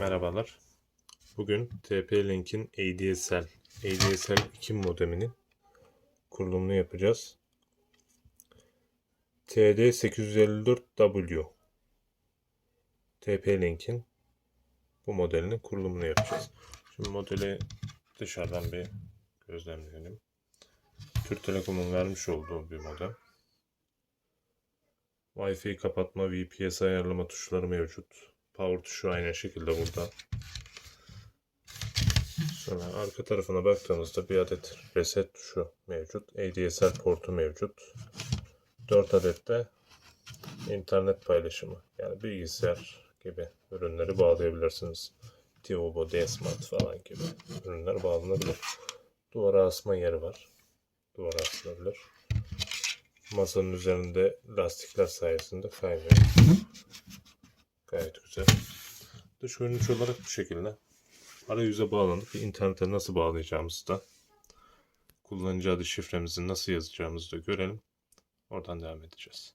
Merhabalar. Bugün TP-Link'in ADSL, ADSL 2 modeminin kurulumunu yapacağız. TD854W TP-Link'in bu modelinin kurulumunu yapacağız. Şimdi modeli dışarıdan bir gözlemleyelim. Türk Telekom'un vermiş olduğu bir modem. Wi-Fi kapatma, VPS ayarlama tuşları mevcut. Power tuşu aynı şekilde burada. Sonra arka tarafına baktığımızda bir adet reset tuşu mevcut. ADSL portu mevcut. 4 adet de internet paylaşımı. Yani bilgisayar gibi ürünleri bağlayabilirsiniz. Tivobo, D-Smart falan gibi ürünler bağlanabilir. Duvara asma yeri var. Duvara asılabilir. Masanın üzerinde lastikler sayesinde kaymıyor. Gayet güzel. Dış görünüş olarak bu şekilde. Arayüze bağlanıp internete nasıl bağlayacağımızı da kullanıcı adı şifremizi nasıl yazacağımızı da görelim. Oradan devam edeceğiz.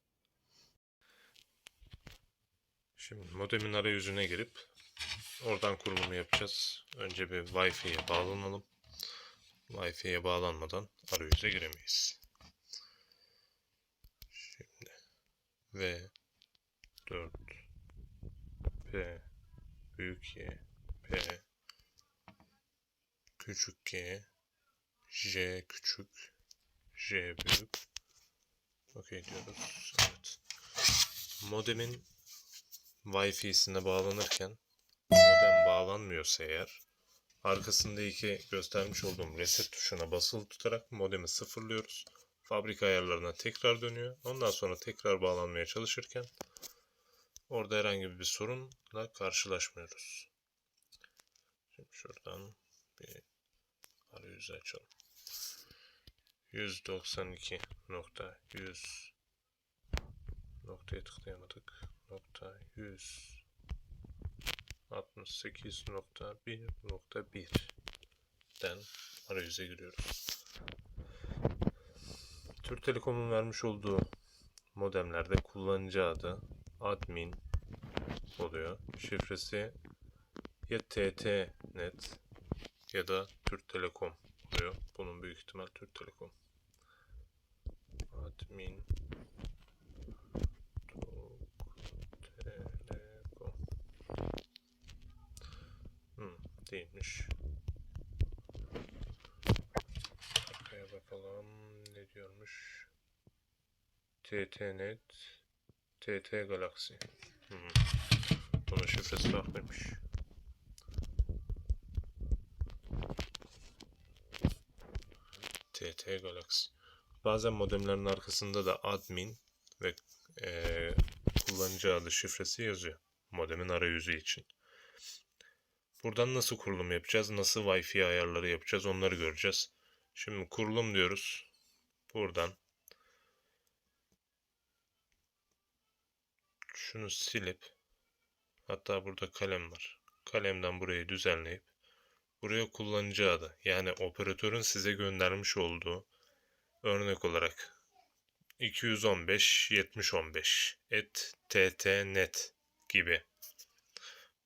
Şimdi modemin arayüzüne girip oradan kurulumu yapacağız. Önce bir Wi-Fi'ye bağlanalım. Wi-Fi'ye bağlanmadan arayüze giremeyiz. Şimdi V 4 P büyük Y P küçük G J küçük J büyük Okey diyoruz. Evet. Modemin Wi-Fi'sine bağlanırken modem bağlanmıyorsa eğer arkasındaki göstermiş olduğum reset tuşuna basılı tutarak modemi sıfırlıyoruz. Fabrika ayarlarına tekrar dönüyor. Ondan sonra tekrar bağlanmaya çalışırken Orada herhangi bir sorunla karşılaşmıyoruz. Şimdi şuradan bir arayüzü açalım. 192.100 noktaya tıklayamadık. Nokta 168.1.1'den arayüze giriyoruz. Türk Telekom'un vermiş olduğu modemlerde kullanıcı adı admin oluyor. Şifresi ya TT-Net ya da Türk Telekom oluyor. Bunun büyük ihtimal Türk Telekom. Admin Türk Telekom. Hmm, değilmiş. Arkaya bakalım ne diyormuş. TT-Net TT Galaxy. Hmm. Bunun şifresi farklıymış. TT Galaxy. Bazen modemlerin arkasında da admin ve eee, kullanıcı adı şifresi yazıyor. Modemin arayüzü için. Buradan nasıl kurulum yapacağız? Nasıl Wi-Fi ayarları yapacağız? Onları göreceğiz. Şimdi kurulum diyoruz. Buradan şunu silip hatta burada kalem var. Kalemden burayı düzenleyip buraya kullanıcı adı yani operatörün size göndermiş olduğu örnek olarak 215 7015 et ttnet gibi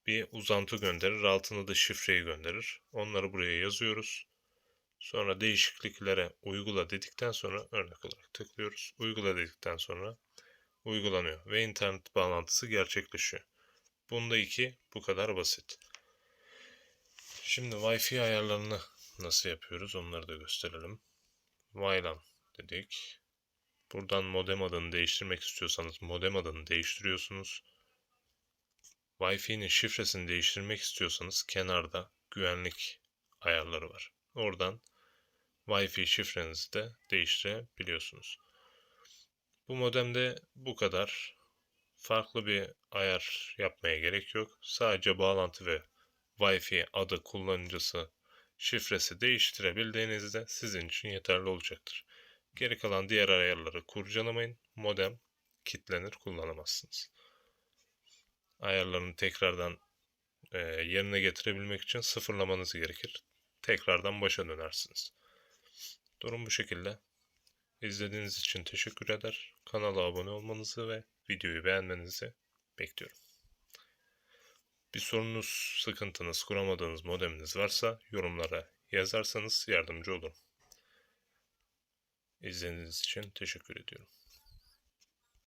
bir uzantı gönderir. Altına da şifreyi gönderir. Onları buraya yazıyoruz. Sonra değişikliklere uygula dedikten sonra örnek olarak tıklıyoruz. Uygula dedikten sonra uygulanıyor ve internet bağlantısı gerçekleşiyor. Bunda iki bu kadar basit. Şimdi Wi-Fi ayarlarını nasıl yapıyoruz onları da gösterelim. WLAN dedik. Buradan modem adını değiştirmek istiyorsanız modem adını değiştiriyorsunuz. Wi-Fi'nin şifresini değiştirmek istiyorsanız kenarda güvenlik ayarları var. Oradan Wi-Fi şifrenizi de değiştirebiliyorsunuz. Bu modemde bu kadar. Farklı bir ayar yapmaya gerek yok. Sadece bağlantı ve Wi-Fi adı kullanıcısı şifresi değiştirebildiğinizde sizin için yeterli olacaktır. Geri kalan diğer ayarları kurcalamayın. Modem kilitlenir kullanamazsınız. Ayarlarını tekrardan e, yerine getirebilmek için sıfırlamanız gerekir. Tekrardan başa dönersiniz. Durum bu şekilde. İzlediğiniz için teşekkür eder. Kanala abone olmanızı ve videoyu beğenmenizi bekliyorum. Bir sorunuz, sıkıntınız, kuramadığınız modeminiz varsa yorumlara yazarsanız yardımcı olurum. İzlediğiniz için teşekkür ediyorum.